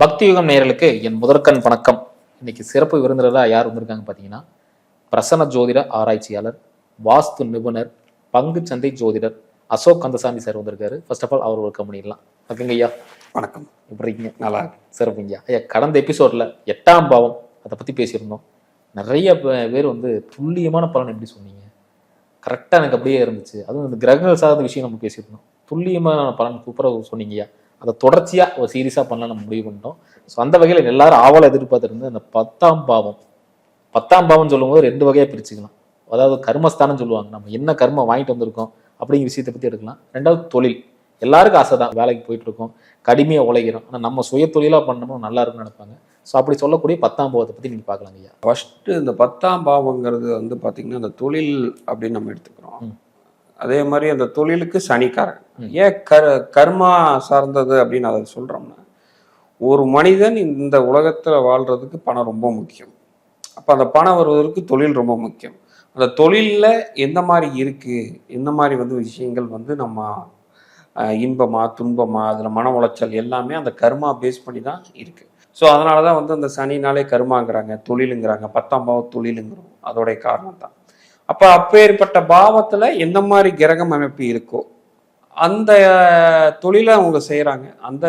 பக்தி யுகம் நேயர்களுக்கு என் முதற்கண் வணக்கம். இன்னைக்கு சிறப்பு விருந்தினராக யார் வந்திருக்காங்க பார்த்தீங்கன்னா பிரசன்ன ஜோதிட ஆராய்ச்சியாளர் வாஸ்து நிபுணர் பங்கு சந்தை ஜோதிடர் அசோக் கந்தசாமி சார் வந்திருக்காரு. ஃபர்ஸ்ட் ஆஃப் ஆல் அவர் வெல்கம் பண்ணிடலாம் ஓகேங்க ஐயா. வணக்கம். எப்படி இருக்கீங்க? நல்லா இருக்கு சிறப்புங்க ஐயா. கடந்த எபிசோட்ல எட்டாம் பாவம் அதை பத்தி பேசியிருந்தோம். நிறைய பேர் வந்து துல்லியமான பலன் எப்படி சொன்னீங்க? கரெக்டாக எனக்கு அப்படியே இருந்துச்சு. அதுவும் இந்த கிரகங்கள் சார்ந்த விஷயம் நம்ம பேசியிருந்தோம். துல்லியமான பலன் சூப்பராக சொன்னீங்கய்யா அதை தொடர்ச்சியா ஒரு சீரியஸாக பண்ணலாம் நம்ம முடிவு பண்ணிட்டோம். ஸோ அந்த வகையில் எல்லாரும் ஆவலை எதிர்பார்த்துருந்து அந்த பத்தாம் பாவம். பத்தாம் பாவம் சொல்லும்போது ரெண்டு வகையா பிரிச்சுக்கலாம். அதாவது கர்மஸ்தானம் சொல்லுவாங்க. நம்ம என்ன கர்மம் வாங்கிட்டு வந்திருக்கோம் அப்படிங்கிற விஷயத்தை பத்தி எடுக்கலாம். ரெண்டாவது தொழில். எல்லாருக்கும் ஆசை தான் வேலைக்கு போயிட்டு இருக்கோம். கடுமையாக உழைக்கிறோம். ஆனால் நம்ம சுய தொழிலாக பண்ணணும் நல்லா இருக்கும்னு நினைப்பாங்க. ஸோ அப்படி சொல்லக்கூடிய பத்தாம் பாவத்தை பற்றி நீங்கள் பார்க்கலாங்க ஐயா. ஃபர்ஸ்ட் இந்த பத்தாம் பாவங்கிறது வந்து பாத்தீங்கன்னா அந்த தொழில் அப்படின்னு நம்ம எடுத்துக்கிறோம். அதே மாதிரி அந்த தொழிலுக்கு சனிக்காரன். ஏன் கர் கர்மா சார்ந்தது அப்படின்னு அதை சொல்றோம்னா ஒரு மனிதன் இந்த உலகத்துல வாழ்றதுக்கு பணம் ரொம்ப முக்கியம். அப்ப அந்த பணம் வருவதற்கு தொழில் ரொம்ப முக்கியம். அந்த தொழில்ல எந்த மாதிரி இருக்கு எந்த மாதிரி வந்து விஷயங்கள் வந்து நம்ம அஹ், இன்பமா துன்பமா அதுல மன உளைச்சல் எல்லாமே அந்த கர்மா பேஸ் பண்ணி தான் இருக்கு. ஸோ அதனால தான் வந்து அந்த சனினாலே கருமாங்கிறாங்க தொழிலுங்கிறாங்க பத்தாம் பாவ தொழிலுங்கிறோம். அதோடைய காரணம் தான் அப்போ அப்பேற்பட்ட பாவத்தில் எந்த மாதிரி கிரகம் அமைப்பு இருக்கோ அந்த தொழிலை அவங்க செய்கிறாங்க அந்த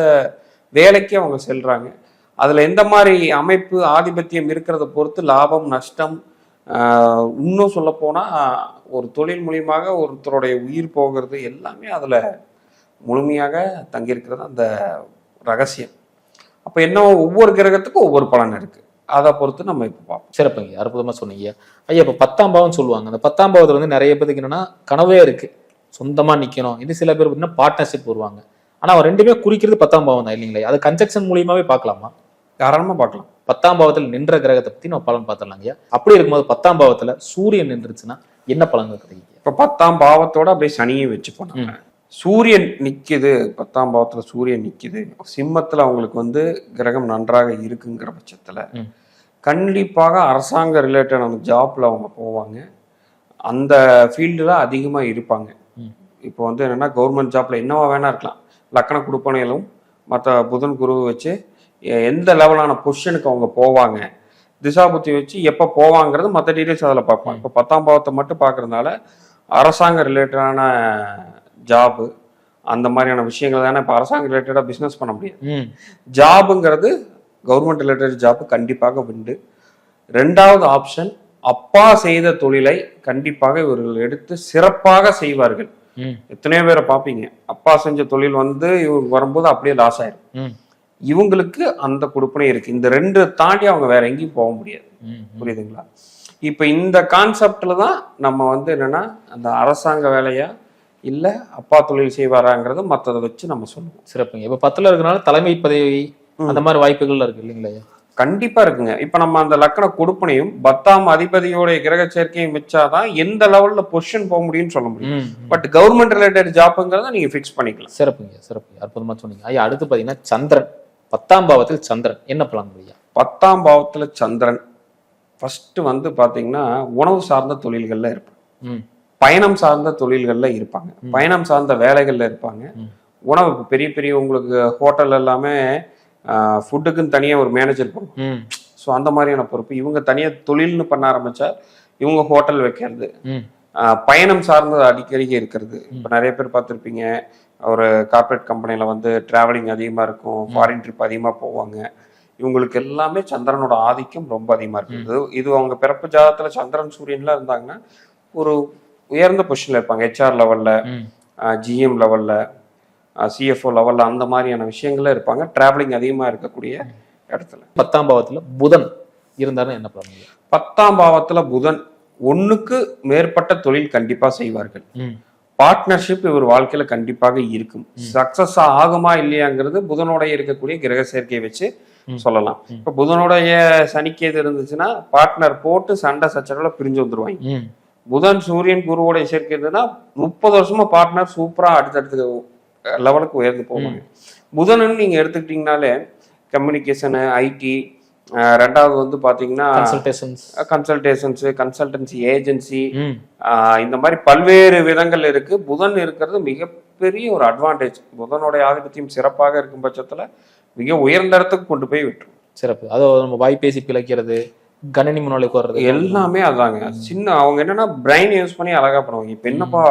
வேலைக்கு அவங்க செல்றாங்க. அதில் எந்த மாதிரி அமைப்பு ஆதிபத்தியம் இருக்கிறத பொறுத்து லாபம் நஷ்டம் இன்னும் சொல்லப்போனால் ஒரு தொழில் மூலியமாக ஒருத்தருடைய உயிர் போகிறது எல்லாமே அதில் முழுமையாக தங்கியிருக்கிறது அந்த ரகசியம். அப்போ என்ன ஒவ்வொரு கிரகத்துக்கும் ஒவ்வொரு பலன் இருக்கு. அதை பொறுத்து நம்ம இப்போ பார்ப்போம். சிறப்புங்க. அற்புதமாக சொன்னீங்க. ஐயா இப்போ பத்தாம் பாவம் சொல்லுவாங்க. அந்த பத்தாம் பாவத்தில் வந்து நிறைய பேருக்கு என்னன்னா கனவே இருக்கு. சொந்தமாக நிற்கணும் இது சில பேர் பார்த்தீங்கன்னா பார்ட்னர்ஷிப் வருவாங்க ஆனால் அவன் ரெண்டுமே குறிக்கிறது பத்தாம் பாவம் தான் இல்லைங்களா? அது கன்ஜெக்ஷன் மூலியமாவே பார்க்கலாமா? தாராளமாக பார்க்கலாம். பத்தாம் பாவத்தில் நின்ற கிரகத்தை பத்தி நம்ம பலன் பார்த்துடலாங்க ஐயா. அப்படி இருக்கும்போது பத்தாம் பாவத்துல சூரியன் நின்றுச்சுன்னா என்ன பலன்கள் கிடைக்கும் இப்போ பத்தாம் பாவத்தோட அப்படியே சனியை வச்சு போனாங்க. சூரியன் நிக்குது பத்தாம் பாவத்துல சூரியன் நிக்குது. சிம்மத்துல அவங்களுக்கு வந்து கிரகம் நன்றாக இருக்குங்கிற பட்சத்துல. கண்டிப்பாக அரசாங்க ரிலேட்டடான ஜாப்ல அவங்க போவாங்க. அந்த ஃபீல்டில் அதிகமாக இருப்பாங்க. இப்போ வந்து என்னன்னா கவர்மெண்ட் ஜாப்ல என்னவா வேணா இருக்கலாம். லக்கண குடுப்பனையிலும் மற்ற புதன் குரு வச்சு எந்த லெவலான பொசிஷனுக்கு அவங்க போவாங்க திசாபுத்தி வச்சு எப்போ போவாங்கிறது மற்ற டீடைல்ஸ் அதில் பார்ப்பாங்க. இப்போ பத்தாம் பாவத்தை மட்டும் பார்க்கறதுனால அரசாங்க ரிலேட்டடான ஜாபு அந்த மாதிரியான விஷயங்கள் தானே இப்போ அரசாங்க ரிலேட்டடாக பிஸ்னஸ் பண்ண முடியாது ம். ஜாபுங்கிறது கவர்மெண்ட் ரிலேட்டட் ஜாப் கண்டிப்பாக உண்டு. ரெண்டாவது ஆப்ஷன் அப்பா செய்த தொழிலை கண்டிப்பாக இவர்கள் எடுத்து சிறப்பாக செய்வார்கள். எத்தனையோ பேரை பார்ப்பீங்க. அப்பா செஞ்ச தொழில் வந்து இவங்க வரும்போது அப்படியே லாஸ் ஆயிரும். இவங்களுக்கு அந்த கொடுப்பனை இருக்கு. இந்த ரெண்டு தாண்டி அவங்க வேற எங்கேயும் போக முடியாது. புரியுதுங்களா? இப்போ இந்த கான்செப்ட்ல தான் நம்ம வந்து என்னன்னா அந்த அரசாங்க வேலையா இல்ல அப்பா தொழில் செய்வாராங்கிறத மற்றதை வச்சு நம்ம சொல்லுவோம். சிறப்புங்க. இப்ப பத்துல இருக்கனால தலைமை பதவி. அந்த மாதிரி வாய்ப்புகள் இருக்கு இல்லைங்களா கண்டிப்பா இருக்குங்க. இப்ப நம்ம அந்த லக்கண கொடுப்பனையும் பத்தாம் அதிபதியோட கிரக சேர்க்கையும் வச்சாதான் எந்த லெவல்ல பொசிஷன் போக முடியும்னு சொல்ல முடியும். பட் கவர்மெண்ட் ரிலேட்டட் ஜாப்புங்கிறத நீங்க ஃபிக்ஸ் பண்ணிக்கலாம். சிறப்புங்க சிறப்பு அற்புதமா சொன்னீங்க. ஐயா அடுத்து பாத்தீங்கன்னா சந்திரன். பத்தாம் பாவத்தில் சந்திரன். என்ன பலன் ஐயா? பத்தாம் பாவத்துல சந்திரன். ஃபர்ஸ்ட் வந்து பாத்தீங்கன்னா உணவு சார்ந்த தொழில்கள்ல இருப்பாங்க ம். பயணம் சார்ந்த தொழில்கள்ல இருப்பாங்க. பயணம் சார்ந்த வேலைகள்ல இருப்பாங்க. உணவு பெரிய பெரிய உங்களுக்கு ஹோட்டல் எல்லாமே ஃபுட்டுக்குன்னு தனியா ஒரு மேனேஜர் போகும் ஸோ அந்த மாதிரியான பொறுப்பு. இவங்க தனியா தொழில்னு பண்ண ஆரம்பிச்சா இவங்க ஹோட்டல் வைக்கிறது பயணம் சார்ந்தது அடிக்கடி இருக்கிறது. இப்போ நிறைய பேர் பார்த்துருப்பீங்க. ஒரு கார்ப்பரேட் கம்பெனியில் வந்து டிராவலிங் அதிகமாக இருக்கும் ஃபாரின் ட்ரிப் அதிகமாக போவாங்க. இவங்களுக்கு எல்லாமே சந்திரனோட ஆதிக்கம் ரொம்ப அதிகமாக இருக்குது. இது அவங்க பிறப்பு ஜாதத்தில் சந்திரன் சூரியன்லாம் இருந்தாங்கன்னா ஒரு உயர்ந்த பொசிஷனில் இருப்பாங்க. ஹெச்ஆர் லெவலில் ஜிஎம் லெவலில் சிஎஃப்ஓ லெவலில் அந்த மாதிரியான விஷயங்கள்ல இருப்பாங்க. டிராவலிங் அதிகமாக இருக்கக்கூடிய இடத்துல. பத்தாம் பாவத்துல புதன் இருந்தாருன்னா என்ன ஐயா பத்தாம் பாவத்துல புதன் ஒண்ணுக்கு மேற்பட்ட தொழில் கண்டிப்பா செய்வார்கள். ம். பார்ட்னர்ஷிப் இவர் வாழ்க்கையில கண்டிப்பாக இருக்கும். சக்சஸ் ஆகுமா இல்லையாங்கிறது புதனோட இருக்கக்கூடிய கிரக சேர்க்கையை வச்சு. சொல்லலாம். இப்ப புதனுடைய சனிக்கு எது இருந்துச்சுன்னா பார்ட்னர் போட்டு சண்டை சச்சரவுல பிரிஞ்சு வந்துருவாங்க. புதன் சூரியன் குருவோடைய சேர்க்கை இருந்ததுன்னா முப்பது வருஷமா பார்ட்னர் சூப்பரா அடுத்தடுத்து லெவலுக்கு உயர்ந்து போவாங்க. புதனுன்னு நீங்க எடுத்துக்கிட்டீங்கனாலே கம்யூனிகேஷனு ஐடி ரெண்டாவது வந்து பாத்தீங்கன்னா கன்சல்டேஷன்ஸ் கன்சல்டேஷன்ஸ் கன்சல்டன்சி ஏஜென்சி இந்த மாதிரி பல்வேறு விதங்கள் இருக்கு. புதன் இருக்கிறது மிகப்பெரிய ஒரு அட்வான்டேஜ் புதனுடைய ஆதிபத்தியம் சிறப்பாக இருக்கும் பட்சத்துல மிக உயர்ந்த இடத்துக்கு கொண்டு போய் விட்டுரும். சிறப்பு. அதாவது நம்ம வாய் பேசி பிழைக்கிறது கணினி முன்னாடி உட்கார்றது. எல்லாமே அதாங்க. சின்ன அவங்க என்னன்னா பிரைன் யூஸ் பண்ணி அழகா பண்ணுவாங்க. இப்ப என்னப்பா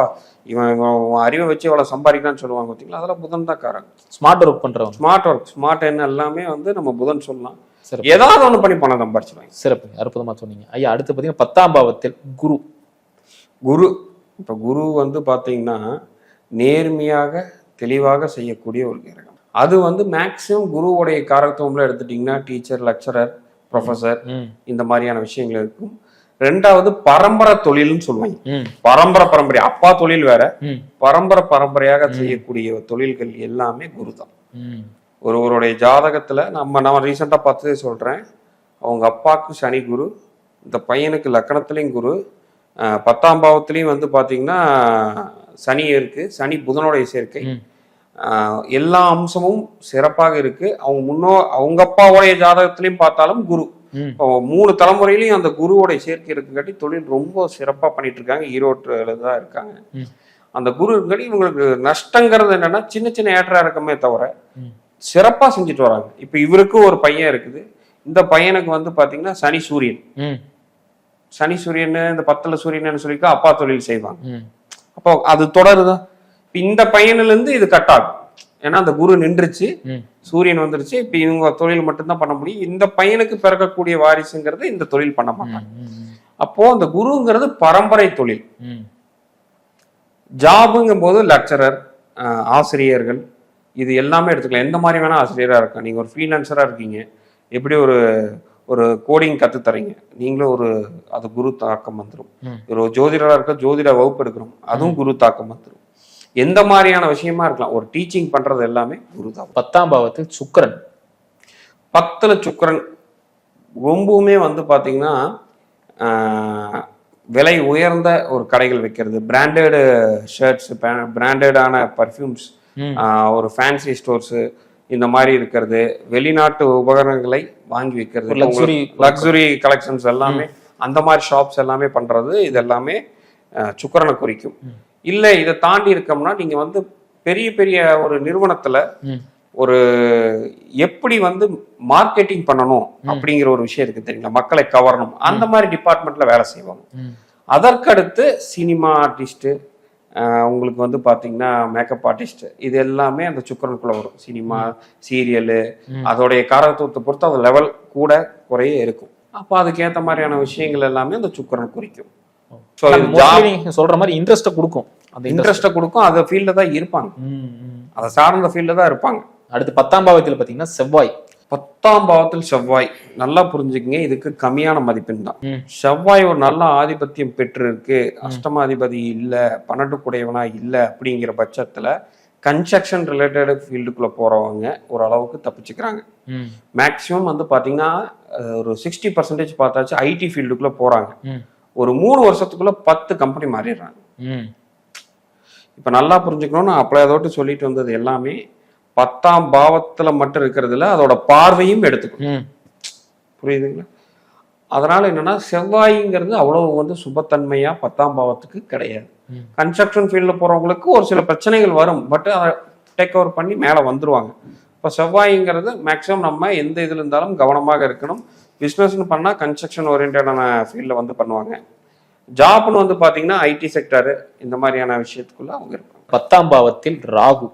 இவன் அறிவை வச்சு இவ்வளவு சம்பாதிக்கலாம்னு சொல்லுவாங்க பார்த்தீங்களா அதெல்லாம் புதன் தான் காரங்க ஸ்மார்ட் ஒர்க் பண்றவங்க ஸ்மார்ட் ஒர்க் ஸ்மார்ட் என்ன எல்லாமே வந்து நம்ம புதன் சொல்லலாம். சிறப்பு. ஏதாவது ஒண்ணு பண்ணி பணம் சம்பாரிச்சிருவாங்க. சிறப்பு. அற்புதமா சொன்னீங்க. ஐயா அடுத்து பாத்தீங்கன்னா பத்தாம் பாவத்தில் குரு. குரு. இப்ப குரு வந்து பாத்தீங்கன்னா நேர்மையாக தெளிவாக செய்யக்கூடிய ஒரு கிரகம். அது வந்து மேக்சிமம் குருவுடைய காரத்துவம்ல எடுத்துட்டீங்கன்னா டீச்சர் லெக்சரர் ப்ரொஃபசர் ம். இந்த மாதிரியான விஷயங்கள் இருக்கும். ரெண்டாவது பரம்பரை தொழில்னு சொல்லுவாங்க. பரம்பரை பரம்பரை அப்பா தொழில் வேற. பரம்பரை பரம்பரையாக செய்யக்கூடிய தொழில்கள் எல்லாமே குரு தான் ம். ஒருவருடைய ஜாதகத்துல நம்ம நான் ரீசெண்டா பார்த்ததே சொல்றேன். அவங்க அப்பாவுக்கு சனி குரு இந்த பையனுக்கு லக்கணத்துலேயும் குரு பத்தாம் பாவத்திலையும் வந்து பாத்தீங்கன்னா சனி இருக்கு. சனி புதனுடைய சேர்க்கை. எல்லா அம்சமும் சிறப்பாக இருக்கு. அவங்க முன்னோ அவங்க அப்பாவுடைய ஜாதகத்திலையும் பார்த்தாலும் குரு. இப்போ மூணு தலைமுறையிலையும் அந்த குருவோடைய சேர்க்கை இருக்குங்காட்டி தொழில் ரொம்ப சிறப்பா பண்ணிட்டு இருக்காங்க. ஈரோட்டில் தான் இருக்காங்க. அந்த குரு இருக்காட்டி இவங்களுக்கு நஷ்டங்கிறது என்னன்னா சின்ன சின்ன ஏற்ற இறக்கமே தவிர. சிறப்பா செஞ்சுட்டு வராங்க. இப்ப இவருக்கு ஒரு பையன் இருக்குது. இந்த பையனுக்கு வந்து பாத்தீங்கன்னா சனி சூரியன். சனி சூரியன் இந்த பத்துல சூரியன் சொல்லிட்டு அப்பா தொழில் செய்வாங்க. அப்போ அது தொடருதான் இந்த பையன்ல இருந்து இது கட் ஆகும். ஏன்னா அந்த குரு நின்றுச்சு சூரியன் வந்துருச்சு இப்ப இவங்க தொழில் மட்டும்தான் பண்ண முடியும். இந்த பையனுக்கு பிறக்கக்கூடிய வாரிசுங்கிறது இந்த தொழில் பண்ண மாட்டாங்க. அப்போ அந்த குருங்கிறது பரம்பரை தொழில். ஜாபுங்கும் போது லெக்சரர் ஆசிரியர்கள் இது எல்லாமே எடுத்துக்கலாம். எந்த மாதிரி வேணா ஆசிரியரா இருக்கலாம். நீங்க ஒரு ஃப்ரீலான்சரா இருக்கீங்க. எப்படி ஒரு ஒரு கோடிங் கத்து தரீங்க நீங்களும் ஒரு அது குரு தாக்கம் வந்துடும். ஒரு ஜோதிடரா இருக்க ஜோதிட வகுப்பு எடுக்கிறோம். அதுவும் குரு தாக்கம் வந்துடும் எந்த மாதிரியான விஷயமா இருக்கலாம். ஒரு டீச்சிங் பண்றது எல்லாமே குரு தான் பத்தாம் பாவத்தில் சுக்கிரன். பத்துல சுக்கிரன் ரொம்பவுமே வந்து பாத்தீங்கன்னா ஆஹ், விலை உயர்ந்த ஒரு கடைகள் வைக்கிறது. பிராண்டடு ஷர்ட்ஸ் பிராண்டடான பர்ஃப்யூம்ஸ் ஒரு ஃபேன்சி ஸ்டோர்ஸ் இந்த மாதிரி இருக்கிறது. வெளிநாட்டு உபகரணங்களை வாங்கி வைக்கிறது. லக்ஸுரி கலெக்ஷன்ஸ் எல்லாமே அந்த மாதிரி ஷாப்ஸ் எல்லாமே பண்றது. இது எல்லாமே சுக்கிரனை குறிக்கும். இல்ல இதை தாண்டி இருக்கோம்னா நீங்க வந்து பெரிய பெரிய ஒரு நிறுவனத்துல ஒரு எப்படி வந்து மார்க்கெட்டிங் பண்ணணும் அப்படிங்கிற ஒரு விஷயம் இருக்கு தெரியுங்களா? மக்களை கவரணும். அந்த மாதிரி டிபார்ட்மெண்ட்ல வேலை செய்வாங்க. அதற்கடுத்து சினிமா ஆர்டிஸ்ட் உங்களுக்கு வந்து பாத்தீங்கன்னா மேக்கப் ஆர்டிஸ்ட் இது எல்லாமே அந்த சுக்கரனுக்குள்ள வரும். Cinema serial. அதோடைய காரத்துவத்தை பொறுத்து அது லெவல் கூட குறைய இருக்கும். அப்போ அதுக்கேற்ற மாதிரியான விஷயங்கள் எல்லாமே அந்த சுக்கரன் குறிக்கும். ஸோ நீங்க சொல்ற மாதிரி இன்ட்ரெஸ்ட்டை கொடுக்கும் அந்த இன்ட்ரெஸ்ட் இன்ட்ரெஸ்ட்டை கொடுக்கும். அந்த ஃபீல்டில் தான் இருப்பாங்க. அதை சார்ந்த ஃபீல்டில் தான் இருப்பாங்க. அடுத்து பத்தாம் பாவத்தில் பாத்தீங்கன்னா செவ்வாய். பத்தாம் பாவத்தில் செவ்வாய். நல்லா புரிஞ்சுக்கங்க. இதுக்கு கம்மியான மதிப்பெண் தான். செவ்வாய் ஒரு நல்ல ஆதிபத்தியம் பெற்று இருக்கு அஷ்டமாதிபதி இல்ல பன்னெண்டு குடையவனா இல்ல அப்படிங்கிற பட்சத்துல கன்ஸ்ட்ரக்ஷன் ரிலேட்டட் ஃபீல்டுக்குள்ள போறவங்க ஓரளவுக்கு தப்பிச்சுக்கிறாங்க. ம். மேக்சிமம் வந்து பாத்தீங்கன்னா ஒரு சிக்ஸ்டி பர்சன்டேஜ் பார்த்தாச்சு ஐடி ஃபீல்டுக்குள்ள போறாங்க. ஒரு மூணு வருஷத்துக்குள்ள பத்து கம்பெனி மாறிடுறாங்க. இப்ப நல்லா புரிஞ்சுக்கணும் நான் அப்பளை அதோட்டு சொல்லிட்டு வந்தது எல்லாமே பத்தாம் பாவத்துல மட்டும் இருக்கிறதுல அதோட பார்வையும் எடுத்துக்கணும். புரியுதுங்களா? அதனால என்னன்னா செவ்வாய்ங்கிறது அவ்வளவு வந்து சுபத்தன்மையா பத்தாம் பாவத்துக்கு கிடையாது. கன்ஸ்ட்ரக்ஷன் ஃபீல்டில் போறவங்களுக்கு ஒரு சில பிரச்சனைகள் வரும். பட் அதை டேக் ஓவர் பண்ணி மேலே வந்துருவாங்க. இப்போ செவ்வாய்ங்கிறது மேக்ஸிமம் நம்ம எந்த இதில் இருந்தாலும் கவனமாக இருக்கணும். பிஸ்னஸ்னு பண்ணால் கன்ஸ்ட்ரக்ஷன் ஓரியன்டான ஃபீல்டில் வந்து பண்ணுவாங்க. ஜாப்னு வந்து பார்த்தீங்கன்னா ஐடி செக்டரு இந்த மாதிரியான விஷயத்துக்குள்ள அவங்க இருப்பாங்க. பத்தாம் பாவத்தில் ராகு.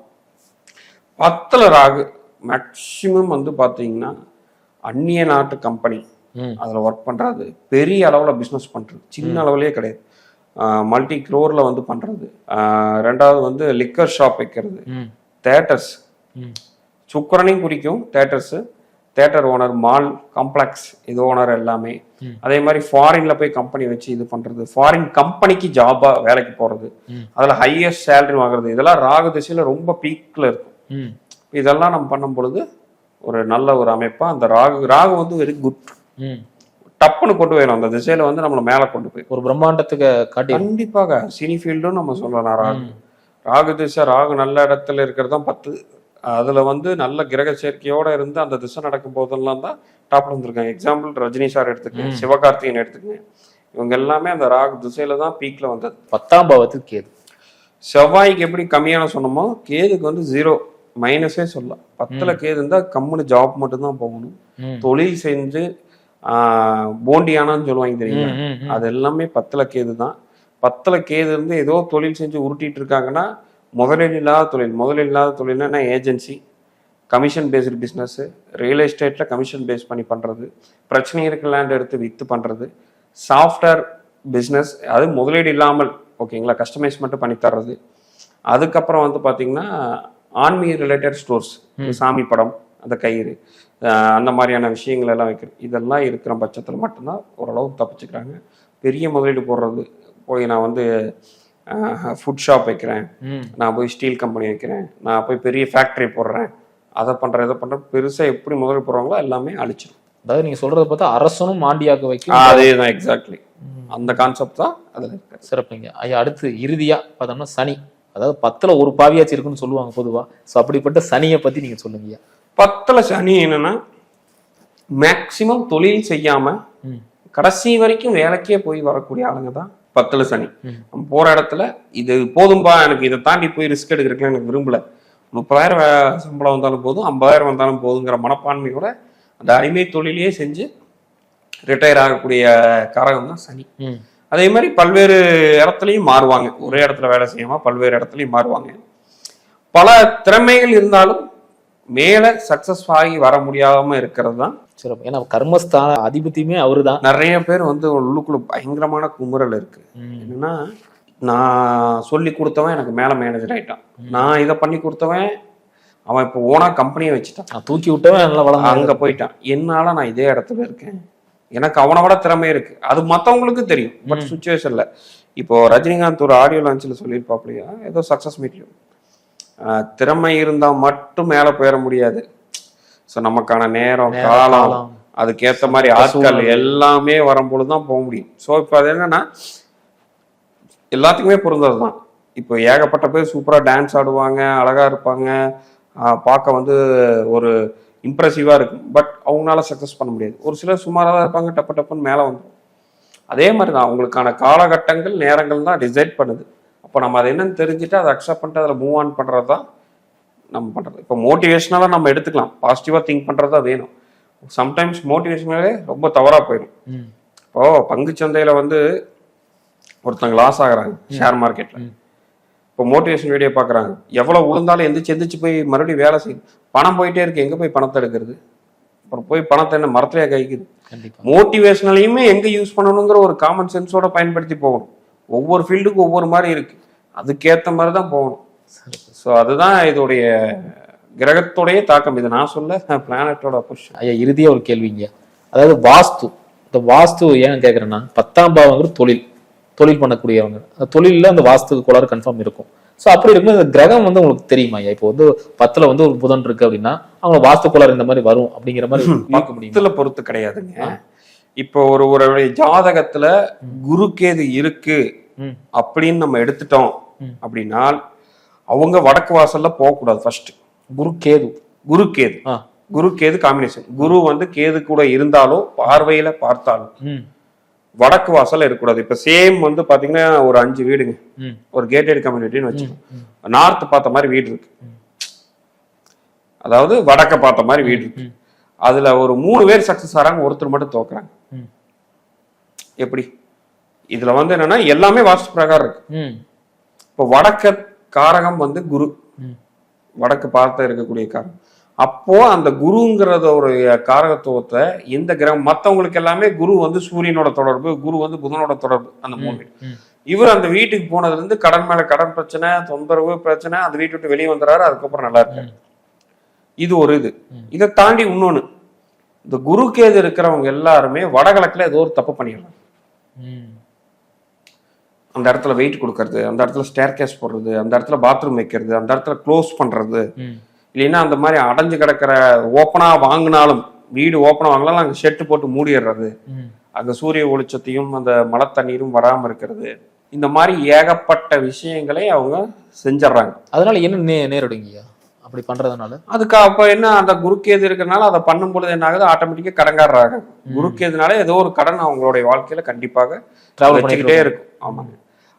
பத்தில் ராகு. மேக்சிமம் வந்து பார்த்தீங்கன்னா அந்நிய நாட்டு கம்பெனி அதில் ஒர்க் பண்ணுறது பெரிய அளவில் பிஸ்னஸ் பண்ணுறது சின்ன அளவுலேயே கிடையாது. மல்டி க்ரோரில் வந்து பண்ணுறது ரெண்டாவது வந்து லிக்கர் ஷாப் வைக்கிறது. தேட்டர்ஸ் சுக்கரனையும் குறிக்கும் theatres theatre owner mall complex இது ஓனர் எல்லாமே. அதே மாதிரி ஃபாரின்ல போய் கம்பெனி வச்சு இது பண்றது. ஃபாரின் கம்பெனிக்கு ஜாபா வேலைக்கு போறது. அதுல ஹையஸ்ட் சேலரி வாங்குறது. இதெல்லாம் ராகு திசையில ரொம்ப பீக்ல இருக்கும். இதெல்லாம் நம்ம பண்ணும் பொழுது ஒரு நல்ல ஒரு அமைப்பா அந்த ராகு ராகு வந்து வெரி குட் டப்புன்னு கொண்டு போயிடும். அந்த திசையில வந்து நம்மளை மேல கொண்டு போயிடும். ஒரு பிரம்மாண்டத்துக்கு காட்டி கண்டிப்பாக. சினி ஃபீல்டும் நம்ம சொல்லலாம். ராகு. ராகு திசை ராகு நல்ல இடத்துல இருக்கிறது தான் பத்து அதுல வந்து நல்ல கிரக சேர்க்கையோட இருந்து அந்த திசை நடக்கும் போதெல்லாம் தான் டாப்ல வந்திருக்காங்க. எக்ஸாம்பிள் ரஜினி சார் எடுத்துக்கங்க சிவகார்த்திகேயன் எடுத்துக்கங்க. இவங்க எல்லாமே அந்த ராகு திசையில தான் பீக்ல வந்தது. பத்தாம் பாவத்தில் கேது. செவ்வாய்க்கு எப்படி கம்மியான சொன்னோமோ கேதுக்கு வந்து ஜீரோ மைனஸே சொல்லலாம். பத்துல கேது இருந்தா கம்முனு ஜாப் மட்டும்தான் போகணும். தொழில் செஞ்சு ஆஹ், போண்டியானான்னு சொல்லுவாங்க தெரியுமா. அது எல்லாமே பத்துல கேது தான் பத்துல கேது இருந்து ஏதோ தொழில் செஞ்சு உருட்டிட்டு இருக்காங்கன்னா முதலீடு இல்லாத தொழில் முதலீடு இல்லாத தொழில்னா agency commission based business real எஸ்டேட்ல commission base பண்ணி பண்றது பிரச்சனை இருக்க லேண்ட் எடுத்து வித்து பண்றது சாஃப்ட்வேர் பிஸ்னஸ் அது முதலீடு இல்லாமல் ஓகேங்களா கஸ்டமைஸ் மட்டும் பண்ணி தர்றது. அதுக்கப்புறம் வந்து பாத்தீங்கன்னா ஆன்மீக ரிலேட்டட் ஸ்டோர்ஸ் சாமி படம் அந்த கயிறு அந்த மாதிரியான விஷயங்கள் எல்லாம் வைக்கிறது இதெல்லாம் இருக்கிற பட்சத்தில் மட்டும்தான் ஓரளவுக்கு தப்பிச்சுக்கிறாங்க. பெரிய முதலீடு போடுறது போய் நான் வந்து ஃபுட் ஷாப் வைக்கிறேன். நான் போய் ஸ்டீல் கம்பெனி வைக்கிறேன். நான் போய் பெரிய ஃபேக்டரி போடுறேன். அதை பண்றேன் இதை பண்றேன். பெருசா எப்படி முதலீடு போடுறாங்களோ எல்லாமே அழிச்சிடும் அதாவது நீங்க சொல்றத பார்த்தா அரசனும் மாண்டியாக்க வைக்கும். அதே தான் எக்ஸாக்ட்லி அந்த கான்செப்ட் தான் அதில் இருக்கு. சிறப்புங்க. ஐயா அடுத்து இறுதியா பார்த்தோம்னா சனி. அதாவது பத்துல ஒரு பாவியாச்சு இருக்குன்னு சொல்லுவாங்க பொதுவா. சோ அப்படிப்பட்ட சனியை பத்தி நீங்க சொல்லுங்க பத்துல சனி என்னன்னா மேக்சிமம் தொழில் செய்யாம ம். கடைசி வரைக்கும் வேலைக்கே போய் வரக்கூடிய ஆளுங்க தான் பத்துல சனி. போற இடத்துல இது போதும்பா எனக்கு இதை தாண்டி போய் ரிஸ்க் எடுக்கிறதுக்கு எனக்கு விரும்பல. முப்பதாயிரம் சம்பளம் வந்தாலும் போதும் ஐம்பதாயிரம் வந்தாலும் போதுங்கிற மனப்பான்மையோட அந்த அடிமை தொழிலையே செஞ்சு ரிட்டையர் ஆகக்கூடிய காரகம் தான் சனி. அதே மாதிரி பல்வேறு இடத்துலையும் மாறுவாங்க. ஒரே இடத்துல வேலை செய்யாம பல்வேறு இடத்துலையும் மாறுவாங்க. பல திறமைகள் இருந்தாலும் மேல சக்சஸ் ஆகி வர முடியாம இருக்கிறது தான் சிறப்பு. ஏன்னா கர்மஸ்தான அதிபதியுமே அவருதான். நிறைய பேர் வந்து உள்ளுக்குள்ள பயங்கரமான குமுறல் இருக்கு. என்னன்னா நான் சொல்லி கொடுத்தவன் எனக்கு மேல மேனேஜர் ஆயிட்டான். நான் இதை பண்ணி கொடுத்தவன் அவன் இப்போ ஓனா கம்பெனியை வச்சுட்டான். நான் தூக்கி விட்டவன் நல்லா வளர்ந்து அங்க போயிட்டான். என்னால நான் இதே இடத்துல இருக்கேன். எனக்கு அவனை விட திறமை இருக்கு. அது மத்தவங்களுக்கு தெரியும் பட் சுச்சுவேஷன்ல இப்போ ரஜினிகாந்த் ஒரு ஆடியோ லான்ச்சில் சொல்லியிருப்பாப்லையா? ஏதோ சக்சஸ் மீட்லையும் திறமை இருந்தா மட்டும் மேல போயிட முடியாது. ஸோ நமக்கான நேரம் காலம். அதுக்கேத்த மாதிரி ஆட்கள். எல்லாமே வரும்பொழுது தான் போக முடியும். ஸோ இப்போ அது என்னன்னா எல்லாத்துக்குமே பொருந்தது தான். இப்போ ஏகப்பட்ட பேர் சூப்பராக டான்ஸ் ஆடுவாங்க அழகா இருப்பாங்க. பார்க்க வந்து ஒரு இம்ப்ரெசிவாக இருக்கும். பட் அவங்களால சக்ஸஸ் பண்ண முடியாது. ஒரு சிலர் சுமாராக தான் இருப்பாங்க டப்பு டப்புன்னு மேலே வந்துடும் அதே மாதிரி தான் அவங்களுக்கான காலகட்டங்கள் நேரங்கள் தான் டிசைட் பண்ணுது. அப்போ நம்ம அதை என்னன்னு தெரிஞ்சுட்டு அதை அக்செப்ட் பண்ணிட்டு அதில் மூவ் ஆன் பண்ணுறது தான் நம்ம பண்ணுறது இப்போ மோட்டிவேஷனலாக நம்ம எடுத்துக்கலாம். பாசிட்டிவாக திங்க் பண்ணுறது தான் வேணும். சம்டைம்ஸ் மோட்டிவேஷனாலே ரொம்ப தவறாக போயிடும். இப்போ பங்குச்சந்தையில வந்து ஒருத்தங்க லாஸ் ஆகுறாங்க ஷேர் மார்க்கெட்ல இப்போ மோட்டிவேஷன் வீடியோ பார்க்குறாங்க. எவ்வளோ விழுந்தாலும் எந்திரிச்சு எந்திரிச்சு போய் மறுபடியும் வேலை செய்யும். பணம் போயிட்டே இருக்கு. எங்கே போய் பணத்தை எடுக்கிறது? அப்புறம் போய் பணத்தை என்ன மரத்துலயே கைக்குது மோட்டிவேஷனலையுமே எங்கே யூஸ் பண்ணணுங்கிற ஒரு காமன் சென்ஸோட பயன்படுத்தி போகணும். ஒவ்வொரு ஃபீல்டுக்கும் ஒவ்வொரு மாதிரி இருக்கு. அதுக்கேற்ற மாதிரி தான் போகணும். ஸோ அதுதான் இதோடைய கிரகத்தோடைய தாக்கம். இது நான் சொல்ல பிளானட்டோட பொசிஷன் ஐயா இறுதியா ஒரு கேள்விங்க அதாவது வாஸ்து. இந்த வாஸ்து ஏன் கேக்குறேன்னா பத்தாம் பாவங்கிறது தொழில். தொழில் பண்ணக்கூடியவங்க. அந்த தொழில்ல அந்த வாஸ்து கோளாறு கன்ஃபார்ம் இருக்கும். ஸோ அப்படி இருக்கும்போது இந்த கிரகம் வந்து உங்களுக்கு தெரியுமா ஐயா? இப்போ வந்து பத்துல வந்து ஒரு புதன் இருக்கு அப்படின்னா அவங்க வாஸ்து கோளாறு இந்த மாதிரி வரும் அப்படிங்கிற மாதிரி பார்க்க முடியுமா? பத்துல பொறுத்து கிடையாதுங்க. இப்போ ஒரு ஒரு ஜாதகத்துல குருக்கேது இருக்கு ம். அப்படின்னு நம்ம எடுத்துட்டோம். அப்படின்னா அவங்க வடக்கு வாசல்ல போகக்கூடாது ஃபர்ஸ்ட் குரு கேது. குருக்கேது ஆ. குருக்கேது காம்பினேஷன் குரு வந்து கேது கூட இருந்தாலும் பார்வையில பார்த்தாலும் வடக்கு வாசல்ல இருக்கக்கூடாது. இப்ப சேம் வந்து பாத்தீங்கன்னா ஒரு அஞ்சு வீடுங்க. ஒரு கேட்டட் கம்யூனிட்டின்னு வச்சுக்கோங்க. நார்த் பார்த்த மாதிரி வீடு இருக்கு. அதாவது வடக்க பார்த்த மாதிரி வீடு இருக்கு. அதுல ஒரு மூணு பேர் சக்சஸ் ஆறாங்க ஒருத்தர் மட்டும் தோக்குறாங்க. எப்படி? இதுல வந்து என்னன்னா எல்லாமே வாஸ்து பிரகாரம் இருக்கு. இப்போ வடக்க காரகம் வந்து குரு. வடக்கு பார்த்த இருக்கக்கூடிய காரகம் அப்போ அந்த குருங்கிறத ஒரு காரகத்துவத்தை எந்த கிரகம் மத்தவங்களுக்கு எல்லாமே குரு வந்து சூரியனோட தொடர்பு குரு வந்து புதனோட தொடர்பு அந்த மூணு வீடு ம். இவர் அந்த வீட்டுக்கு போனதுல இருந்து கடன் மேல கடன் பிரச்சனை தொந்தரவு பிரச்சனை அந்த வீட்டை விட்டு வெளியே வந்துறாரு அதுக்கப்புறம் நல்லா இருக்காரு. இது ஒரு இது. இதை தாண்டி இன்னொன்னு. இந்த குரு கேது இருக்கிறவங்க எல்லாருமே வடகிழக்குல ஏதோ ஒரு தப்பு பண்ணிடுறாங்க. அந்த இடத்துல வெயிட் கொடுக்கறது அந்த இடத்துல ஸ்டேர் கேஸ் போடுறது அந்த இடத்துல பாத்ரூம் வைக்கிறது அந்த இடத்துல க்ளோஸ் பண்றது. இல்லைன்னா அந்த மாதிரி அடைஞ்சு கிடக்கிற ஓப்பனா வாங்கினாலும் வீடு ஓப்பனா வாங்கினாலும் அங்க ஷெட்டு போட்டு மூடிடுறது. அங்க சூரிய ஒளிச்சத்தையும் அந்த மழை தண்ணீரும் வராம இருக்கிறது. இந்த மாதிரி ஏகப்பட்ட விஷயங்களை அவங்க செஞ்சிடறாங்க. அதனால என்ன நே நேரிடுங்கய்யா? அப்படி பண்றதுனால? அதுக்கு அப்ப என்ன அந்த குருக்கேது இருக்கிறனால அதை பண்ணும் பொழுது என்ன ஆகுது? ஆட்டோமேட்டிக்கா கடன்காரராக குருக்கேதுனால ஏதோ ஒரு கடன் அவங்களுடைய வாழ்க்கையில கண்டிப்பாக டிராவல் வச்சுக்கிட்டே இருக்கும். ஆமாங்க.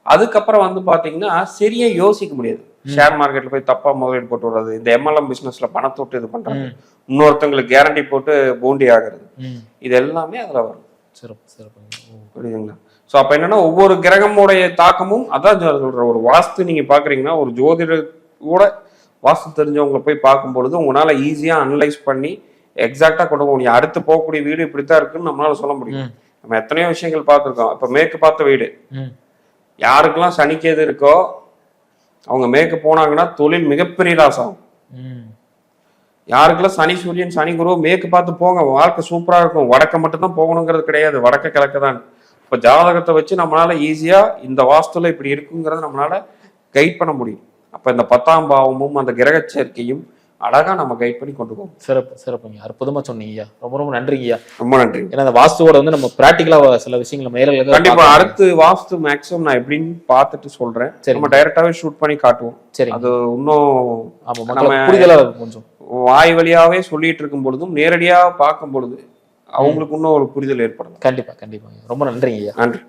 அதுக்கப்புறம் வந்து பாத்தீங்கன்னா சரியா யோசிக்க முடியாது. ஷேர் மார்க்கெட்ல போய் தப்பா முதலீடு போட்டு வர்றது இந்த எம்எல்எம் பிசினஸ்ல பணத்தொட்டு இது பண்றது ம். இன்னொருத்தங்களுக்கு கேரண்டி போட்டு பூண்டி ஆகுறது. இது எல்லாமே அதுல வரும். சிறப்பு. புரியுதுங்களா? ஸோ அப்ப என்னன்னா ஒவ்வொரு கிரகமுடைய தாக்கமும் அதான் நான் சொல்றேன் ஒரு வாஸ்து நீங்க பாக்குறீங்கன்னா ஒரு ஜோதிடரோட வாஸ்து தெரிஞ்சவங்களை போய் பார்க்கும் பொழுது உங்களால ஈஸியா அனலைஸ் பண்ணி எக்ஸாக்டா கொண்டு போக முடியும் அடுத்து போகக்கூடிய வீடு இப்படித்தான் இருக்குன்னு நம்மளால சொல்ல முடியும். நம்ம எத்தனையோ விஷயங்கள் பார்த்துருக்கோம். இப்ப மேற்கு பார்த்த வீடு. யாருக்கெல்லாம் சனிக்கு எது இருக்கோ அவங்க மேற்கு போனாங்கன்னா தொழில் மிகப்பெரிய லாஸ் ஆகும். யாருக்கெல்லாம் சனி சூரியன் சனி குரு மேற்கு பார்த்து போங்க வாழ்க்கை சூப்பரா இருக்கும். வடக்க மட்டும்தான் போகணுங்கிறது கிடையாது. வடக்க கிழக்கு தான். இப்போ ஜாதகத்தை வச்சு நம்மளால ஈஸியா இந்த வாஸ்துல இப்படி இருக்குங்கிறத நம்மளால கைட் பண்ண முடியும். அப்ப இந்த பத்தாம் பாவமும் அந்த கிரக சேர்க்கையும் அழகா நம்ம கைட் பண்ணி கொண்டு போவோம். சிறப்பு சிறப்புங்க அற்புதமா சொன்னீங்க ஐயா. ரொம்ப ரொம்ப நன்றிங்க ஐயா. ரொம்ப நன்றி. ஏன்னா அந்த வாஸ்துவோட வந்து நம்ம பிராக்டிக்கலா சில விஷயங்களை மேல கண்டிப்பா அடுத்து வாஸ்து மேக்ஸிமம் நான் எப்படின்னு பார்த்துட்டு சொல்றேன். சரி. நம்ம டைரக்டாவே ஷூட் பண்ணி காட்டுவோம். சரிங்க. அது இன்னும் ஆமா மக்களுக்கு புரிதலா இருக்கும் கொஞ்சம். வாய் வழியாவே சொல்லிட்டு இருக்கும் பொழுதும் நேரடியா பார்க்கும் பொழுது அவங்களுக்கு இன்னும் ஒரு புரிதல் ஏற்படலாம். கண்டிப்பா கண்டிப்பா ரொம்ப நன்றிங்க ஐயா. நன்றி.